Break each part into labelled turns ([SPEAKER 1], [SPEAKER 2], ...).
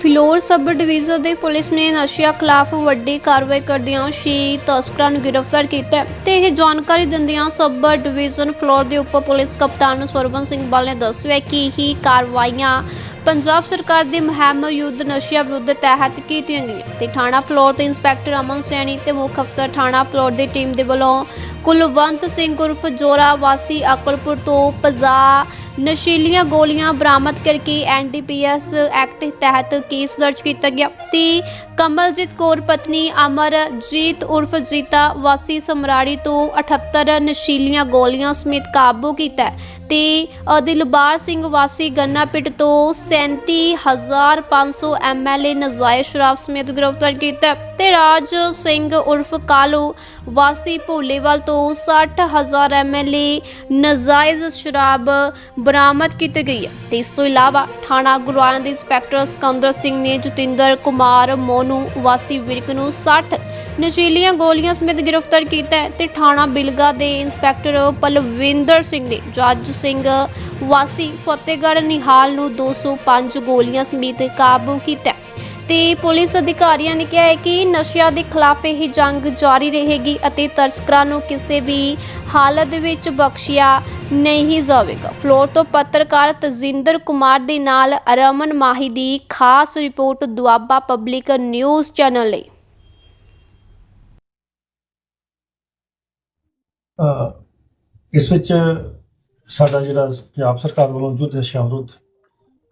[SPEAKER 1] Phillaur sub division ਦੇ police ਨੇ ਨਸ਼ਿਆਂ ਖਿਲਾਫ ਵੱਡੀ ਕਾਰਵਾਈ ਕਰਦਿਆਂ ਛੇ ਤਸਕਰਾਂ ਨੂੰ ਗ੍ਰਿਫਤਾਰ ਕੀਤਾ ਹੈ ਤੇ ਇਹ ਜਾਣਕਾਰੀ ਦਿੰਦਿਆਂ ਸਬ ਡਿਵੀਜ਼ਨ ਫਲੋਰ ਦੇ ਉਪ ਪੁਲਿਸ ਕਪਤਾਨ ਸਰਵਨ ਸਿੰਘ ਬਲ ਨੇ ਦੱਸਿਆ ਕਿ ਇਹ ਕਾਰਵਾਈਆਂ ਪੰਜਾਬ ਸਰਕਾਰ ਦੇ ਮੁਹਿੰਮ ਯੁੱਧ ਨਸ਼ਿਆਂ ਵਿਰੁੱਧ ਤਹਿਤ ਕੀਤੀਆਂ ਗਈਆਂ ਤੇ ਥਾਣਾ ਫਲੋਰ 'ਤੇ ਇੰਸਪੈਕਟਰ ਅਮਨ ਸੈਣੀ ਤੇ ਮੁੱਖ ਅਫਸਰ ਥਾਣਾ ਫਲੋਰ ਦੀ ਟੀਮ ਦੇ ਵੱਲੋਂ ਕੁਲਵੰਤ ਸਿੰਘ ਉਰਫ ਜੋਰਾ ਵਾਸੀ ਅਕਲਪੁਰ ਤੋਂ 50 ਨਸ਼ੀਲੀਆਂ ਗੋਲੀਆਂ ਬਰਾਮਦ ਕਰਕੇ ਐਨਡੀਪੀਐਸ ਐਕਟ ਤਹਿਤ ਕੇਸ ਦਰਜ ਕੀਤਾ ਗਿਆ। ਤੇ ਕਮਲਜੀਤ ਕੌਰ ਪਤਨੀ ਅਮਰਜੀਤ ਉਰਫ ਜੀਤਾ ਵਾਸੀ ਸਮਰਾੜੀ ਤੋਂ 78 ਨਸ਼ੀਲੀਆਂ ਗੋਲੀਆਂ ਸਮੇਤ ਕਾਬੂ ਕੀਤਾ ਹੈ। ਤੇ ਦਿਲਬਾਰ ਸਿੰਘ ਵਾਸੀ ਗੰਨਾ ਪਿੰਡ ਤੋਂ 37500 ਐਮਐਲਏ ਨਜਾਇਜ਼ ਸ਼ਰਾਬ ਸਮੇਤ ਗ੍ਰਿਫਤਾਰ ਕੀਤਾ ਤੇ ਰਾਜ ਸਿੰਘ ਉਰਫ ਕਾਲੂ, ਵਾਸੀ ਭੋਲੇਵਾਲ ਤੋਂ 60000 ਐਮਐਲਏ ਨਜਾਇਜ਼ ਸ਼ਰਾਬ ਬਰਾਮਦ ਕੀਤੀ ਗਈ ਹੈ। ਤੇ ਇਸ ਤੋਂ ਇਲਾਵਾ ਥਾਣਾ ਗੁਰਵਾਨ ਦੇ ਇੰਸਪੈਕਟਰ ਸਿਕੰਦਰ ਸਿੰਘ ਨੇ ਜਤਿੰਦਰ ਕੁਮਾਰ ਮੋਨੂ, ਵਾਸੀ ਵਿਰਕ ਨੂੰ 60 ਨਸ਼ੀਲੀਆਂ ਗੋਲੀਆਂ ਸਮੇਤ ਗ੍ਰਿਫਤਾਰ ਕੀਤਾ ਹੈ ਤੇ ਥਾਣਾ ਬਿਲਗਾ ਦੇ ਇੰਸਪੈਕਟਰ ਪਲਵਿੰਦਰ ਸਿੰਘ ਨੇ ਜੱਜ ਸਿੰਘ, ਵਾਸੀ ਫਤਿਹਗੜ੍ਹ ਨਿਹਾਲ ਨੂੰ 205 ਗੋਲੀਆਂ ਸਮੇਤ ਕਾਬੂ ਕੀਤਾ ਤੇ ਪੁਲਿਸ ਅਧਿਕਾਰੀਆਂ ਨੇ ਕਿਹਾ ਹੈ ਕਿ ਨਸ਼ਿਆਂ ਦੇ ਖਿਲਾਫ ਇਹ ਜੰਗ ਜਾਰੀ ਰਹੇਗੀ ਅਤੇ ਤਸਕਰਾਂ ਨੂੰ ਕਿਸੇ ਵੀ ਹਾਲਤ ਵਿੱਚ ਬਖਸ਼ਿਆ ਨਹੀਂ ਜਾਵੇਗਾ। ਫਲੋਰ ਤੋਂ ਪੱਤਰਕਾਰ ਤਜਿੰਦਰ ਕੁਮਾਰ ਦੇ ਨਾਲ ਰਮਨ ਮਾਹੀ ਦੀ ਖਾਸ report Doaba public news channel ਲਈ।
[SPEAKER 2] ਅਹ ਇਸ ਵਿੱਚ ਸਾਡਾ ਜਿਹੜਾ ਪੰਜਾਬ ਸਰਕਾਰ ਵੱਲੋਂ ਯੁੱਧ ਨਸ਼ਿਆਂ ਵਿਰੁੱਧ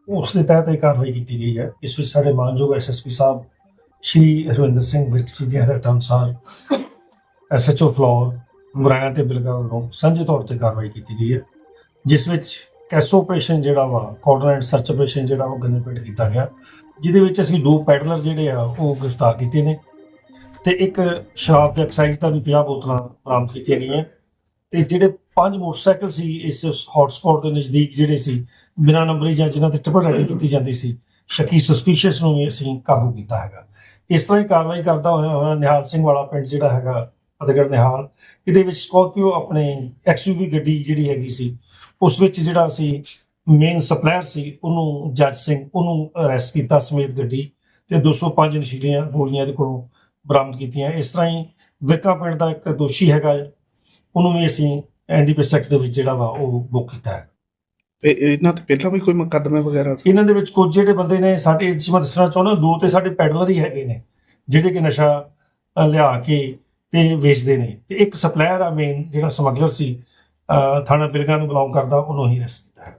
[SPEAKER 2] ਉਸ ਦੇ ਤਹਿਤ ਇਹ ਕਾਰਵਾਈ ਕੀਤੀ ਗਈ ਹੈ। ਇਸ ਵਿੱਚ ਸਾਡੇ ਮਾਨਯੋਗ ਐਸਐਸਪੀ ਸਾਹਿਬ, ਸ਼੍ਰੀ ਹਰਵਿੰਦਰ ਸਿੰਘ ਵਿਰਕ ਜੀ ਦੀਆਂ ਹਦਾਇਤਾਂ ਅਨੁਸਾਰ ਐਸਐਚਓ ਫਲੋਰ ਮੁਰਾਇਆ ਤੇ ਬਿਲਗਾ ਵੱਲੋਂ ਸਾਂਝੇ ਤੌਰ ਤੇ ਕਾਰਵਾਈ ਕੀਤੀ ਗਈ ਹੈ, ਜਿਸ ਵਿੱਚ ਕੈਸੋ ਆਪਰੇਸ਼ਨ ਜਿਹੜਾ ਵਾ ਕਾਰਡਨ ਐਂਡ ਸਰਚ ਆਪਰੇਸ਼ਨ ਜਿਹੜਾ ਉਹ ਗੰਨੇ ਪਿੰਡ ਕੀਤਾ ਗਿਆ, ਜਿਹਦੇ ਵਿੱਚ ਅਸੀਂ ਦੋ ਪੈਡਲਰ ਜਿਹੜੇ ਆ, ਉਹ ਗ੍ਰਿਫਤਾਰ ਕੀਤੇ ਨੇ ਤੇ ਇੱਕ ਸ਼ਰਾਬ ਦੇ ਐਕਸਾਈਜ਼ ਦਾ ਵੀ 50 ਬੋਤਲਾਂ ਬਰਾਮਦ ਕੀਤੀਆਂ ਗਈਆਂ ਤੇ ਜਿਹੜੇ ਪੰਜ ਮੋਟਰਸਾਈਕਲ ਸੀ ਇਸ ਹੌਟਸਪੌਟ ਦੇ ਨਜ਼ਦੀਕ ਜਿਹੜੇ ਸੀ, ਬਿਨਾਂ ਨੰਬਰੀ ਜਾਂ ਜਿਨ੍ਹਾਂ ਤੇ ਟਿਪਰ ਰਾਈਡਿੰਗ ਕੀਤੀ ਜਾਂਦੀ ਸੀ, ਸ਼ੱਕੀ ਸਸਪੀਸ਼ੀਅਸ ਨੂੰ ਵੀ ਅਸੀਂ ਕਾਬੂ ਕੀਤਾ ਹੈਗਾ। ਇਸ ਤਰ੍ਹਾਂ ਹੀ ਕਾਰਵਾਈ ਕਰਦਾ ਹੋਇਆ ਹੋਇਆ ਨਿਹਾਲ ਸਿੰਘ ਵਾਲਾ ਪਿੰਡ ਜਿਹੜਾ ਹੈਗਾ, ਫਤਿਹਗੜ੍ਹ ਨਿਹਾਲ। ਇਹਦੇ ਵਿੱਚ ਸਕੋਰਪੀਓ ਆਪਣੇ ਐਕਸਯੂਵੀ ਗੱਡੀ ਜਿਹੜੀ ਹੈਗੀ ਸੀ, ਉਸ ਵਿੱਚ ਜਿਹੜਾ ਅਸੀਂ ਮੇਨ ਸਪਲਾਇਰ ਸੀ, ਉਹਨੂੰ ਜੱਜ ਸਿੰਘ, ਉਹਨੂੰ ਅਰੈਸਟ ਕੀਤਾ ਸਮੇਤ ਗੱਡੀ ਤੇ 205 ਨਸ਼ੀਲੀਆਂ ਗੋਲੀਆਂ ਇਹਦੇ ਕੋਲੋਂ ਬਰਾਮਦ ਕੀਤੀਆਂ। ਇਸ ਤਰ੍ਹਾਂ ਹੀ ਵਿਕਾ ਪਿੰਡ ਦਾ ਇੱਕ ਦੋਸ਼ੀ ਹੈਗਾ ਉਹਨੂੰ ਵੀ ਅਸੀਂ ਐਨਡੀਪੀਐਸ ਐਕਟ ਦੇ ਵਿੱਚ ਜਿਹੜਾ ਵਾ ਉਹ ਬੁੱਕ ਕੀਤਾ ਹੈ।
[SPEAKER 3] ਤੇ ਇਹਨਾਂ ਤੇ ਪਹਿਲਾਂ ਵੀ ਕੋਈ ਮੁਕੱਦਮੇ ਵਗੈਰਾ ਸੀ?
[SPEAKER 2] ਇਹਨਾਂ ਦੇ ਵਿੱਚ ਕੁਝ ਜਿਹੜੇ ਬੰਦੇ ਨੇ ਸਾਡੇ ਜਿਵੇਂ ਮੈਂ ਦੱਸਣਾ ਚਾਹੁੰਦਾ ਦੋ ਤੇ ਸਾਡੇ ਪੈਡਲਰ ਹੀ ਹੈਗੇ ਨੇ ਜਿਹੜੇ ਕਿ ਨਸ਼ਾ ਲਿਆ ਕੇ ਤੇ ਵੇਚਦੇ ਨੇ। ਤੇ ਇੱਕ ਸਪਲਾਇਰ ਆ ਮੇਨ ਜਿਹੜਾ ਸਮਗਲਰ ਸੀ ਥਾਣਾ ਬਿਲਗਾ ਨੂੰ ਬਿਲੋਂਗ ਕਰਦਾ ਉਹਨੂੰ ਹੀ ਕੀਤਾ ਹੈ।